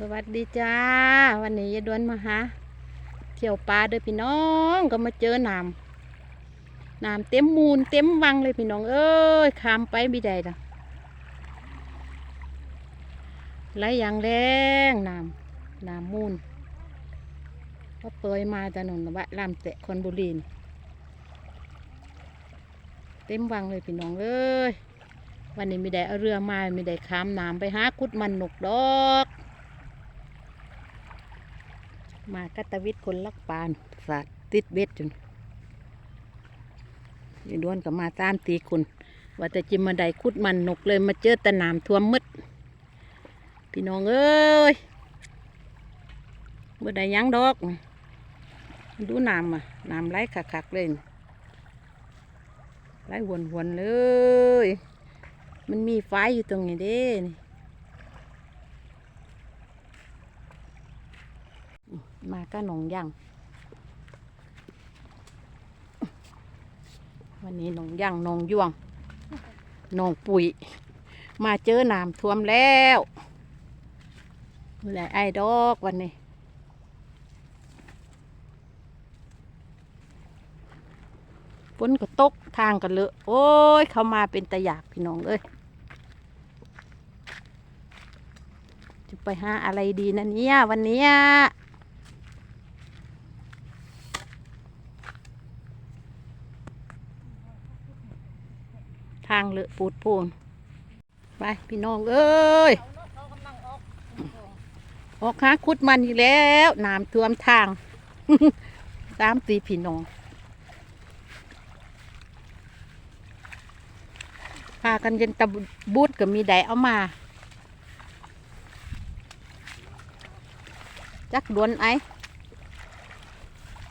สวัสดีจ้า วันนี้ยายดวนมาหาเที่ยวปลาเด้อพี่น้องก็มาเจอน้ำน้ำเต็มมูลเต็มวังเลยพี่น้อง เอ้ยขามไปไม่ได้ดอกไหลอย่างแรงน้ำน้ำมูลก็เปยมาจากนนวะลามเตะคอนบุรีนเต็มวังเลยพี่น้องเอ้ยวันนี้ไม่ได้เอาเรือมาไม่ได้ข้ามน้ำไปหากุดมันนกดอก มากัตวิทย์คนลักปานสาติดเบ็ดจนยายด้วนก็มาตามตีคุณว่าแต่จิมมาไดคุดมันนกเลยมาเจอแตะนามท่วมมืดพี่น้องเอ้ยเมื่อใดยังดอก ดูน้ำอะน้ำไหลคักๆเลยไหลวนๆเลย มันมีไฟอยู่ตรงนี้เด้นี่ มาก็หนองย่างวันนี้หนองย่างหนองยวงหนองปุ๋ย มาเจอน้ำท่วมแล้วมือไหลไอ้ดอกวันนี้ฝนก็ตกทางกันเลอะโอ้ย เขามาเป็นตะยากพี่น้องเอ้ยจะไปหาอะไรดีนะเนี่ยวันนี้ย ทางเลอะ ปูดปูนไปพี่น้องเอ้ยออกหาคุดมันอีกแล้วน้ำท่วมทางตามตีพี่น้องพากันเย็นตะบูดก็มีไดเอามา จักดวนไอ้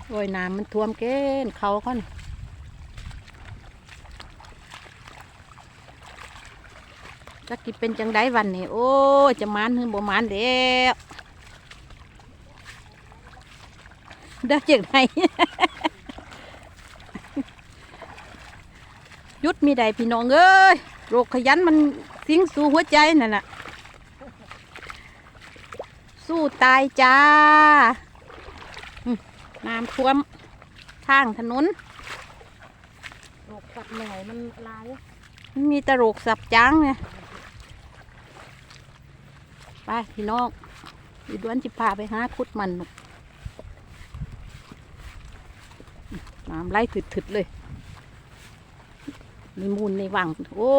โอ้ยน้ำมันท่วมเกินเขาเขานี่ จักกิเป็นจังไดวันนี้โอ้ยจะมานหรือบ่มานเด้วเด้อจังไดหยุดมีใดพี่น้องเอ้ยโรคขยันมันสิงสู่หัวใจนั่นน่ะ สู้ตายจ้าอืมน้ำท่วมทางถนนโรคสับเหนื่อยมันลายมันมีแตะโรคสับจ้างเนี่ย ไปพี่น้องอีด้วนจิพาไปหาคุดมันน้ำไหลถึดๆเลยมีมูลในวังโอ้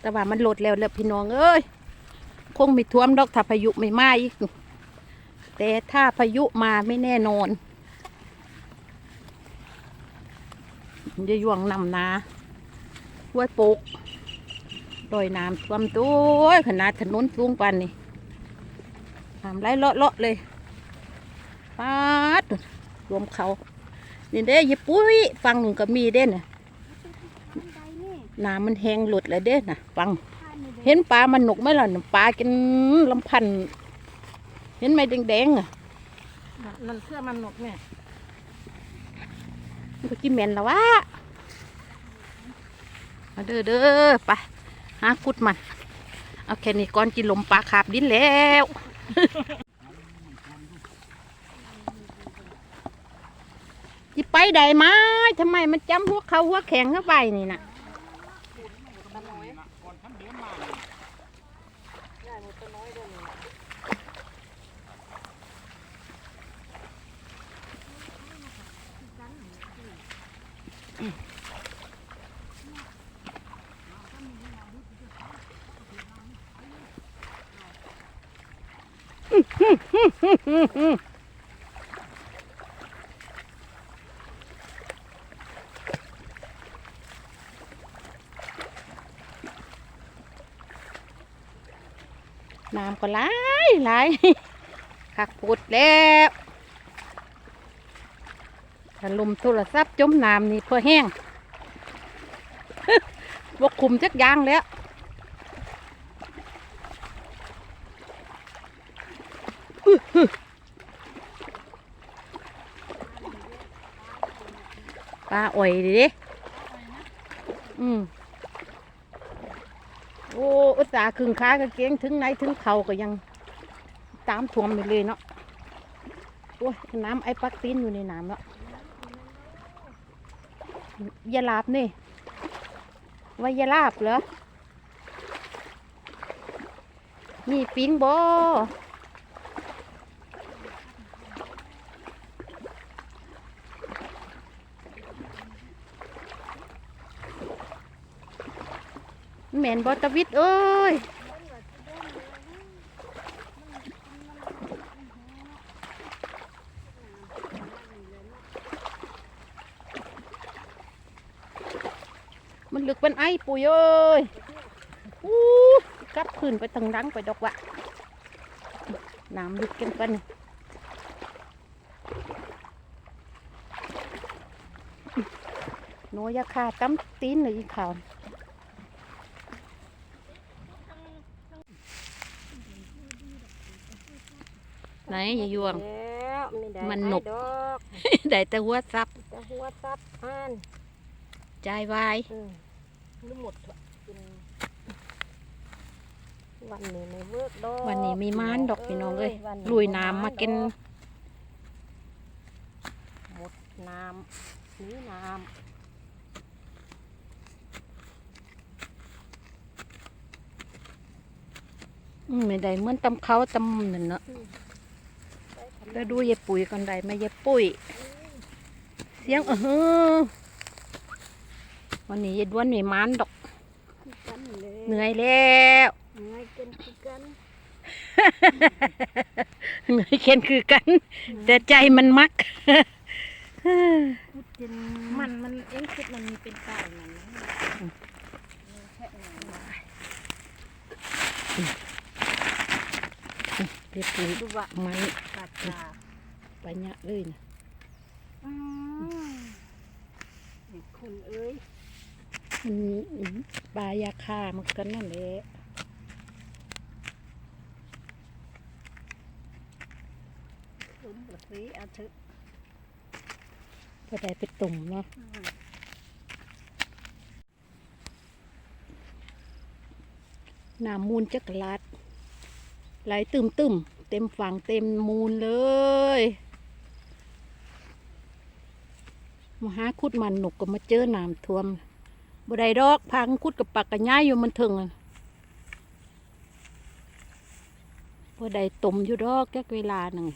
แต่ว่ามันลดแล้วแล้วพี่น้องเอ้ยคงไม่ท่วมดอกถ้าพายุไม่มาอีก แต่ถ้าพายุมาไม่แน่นอนจะย่วงนำนาห้วยปุก โดยน้ำท่วมตัวขนาดถนนสูงปานนี่น้ำไหลเลาะเลาะๆเลยปาดรวมเขา นี่เด้ยายปุ้ยฟังหนึ่งก็มีเด้น่ะมันใจนี่น้ำมันแห้งหลุดแล้วเด้น่ะ ฟังท่านนี่เด็กเห็นปลามันหนุกไหมล่ะน่ะปลากินลำพันธ์เห็นไหมแดงๆอะมันเสื้อมันหนกเนี่ยมันก็กินเหม็นแล้ววะมาเด้อเด้อไป หากุดมันเอาแค่นี้ก่อนกินลมปลาขาบดินแล้วจิไปได้ไหมทำไมมันจำหัวเขาหัวแข็งเข้าไปนี่นะ น้ำก็ไหลไหลขักปุดแล้วถ้าลมโทรศัพท์จมน้ำนี่เพื่อแห้งบกคุมจักยางแล้ว ปลาอ่อยดิด้อืมโอ้ อุตส่าห์ครึ่งขากางเกงถึงไหนถึงเขาก็ยังตามท่วมไปเลยเนาะ โอ้ย น้ำไอ้ปักตีนอยู่ในน้ำแล้วยาลาบนี่ ว่ายาลาบเหรอมีปิ้งบ่ แมนบ่ตะวิดเอ้ยมันลึกเป็นไอ้ปุ๋ยเอ้ยอู้กลับขึ้นไปทางดังไปดอกวะน้ำลึกกันเป็นโนยาคาตั้มตีนเลยอีข่าว ไหนอย่ายวง แล้วไม่ได้มันหนกไอ้ดอกได้แต่หัวซับแต่หัวซับอ่านใจวาย อืมนี่หมดละกินวันนี้ไม่เวิร์กดอกวันนี้มีม้านดอกพี่น้องเอ้ยวันลุยน้ำมากิน หมดน้ำนี่น้อืมไม่ได้เหมือนตำเขาตำนั่นเนาะำ แล้วดูยายปุ๋ยกันได้ไหมยายปุ้ยเสียงเออหือวันนี้ยายด้วนมีมันดอกคือกันเลยเหนื่อยแล้วเหนื่อยกันคือกันเหนื่อยเข็นคือกัน แต่ใจมันมักพูดจนมันมันเอ็งคิดมันมีเป็นไก่มันนะแค่ไหน ยายปุ๋ยดูว่ามันกัดตาไปเนี้ยเลยนะอืมเด็กคนเอ้ยมันปลายาคามันกันนั่นแหละตุ่มกระสีอาทึกพอได้ไปตุ่มเนาะน้ำมูลจักรลาด ไหลตึมตึมๆเต็มฝั่งเต็มมูลเลยมาหาคุดมันหนุกก็มาเจอน้ำท่วมบ่ได้ดอกพังคุดกับปักกับย่ายอยู่มันถึงบ่ได้ตมอยู่ดอกแค่เวลาหนึ่ง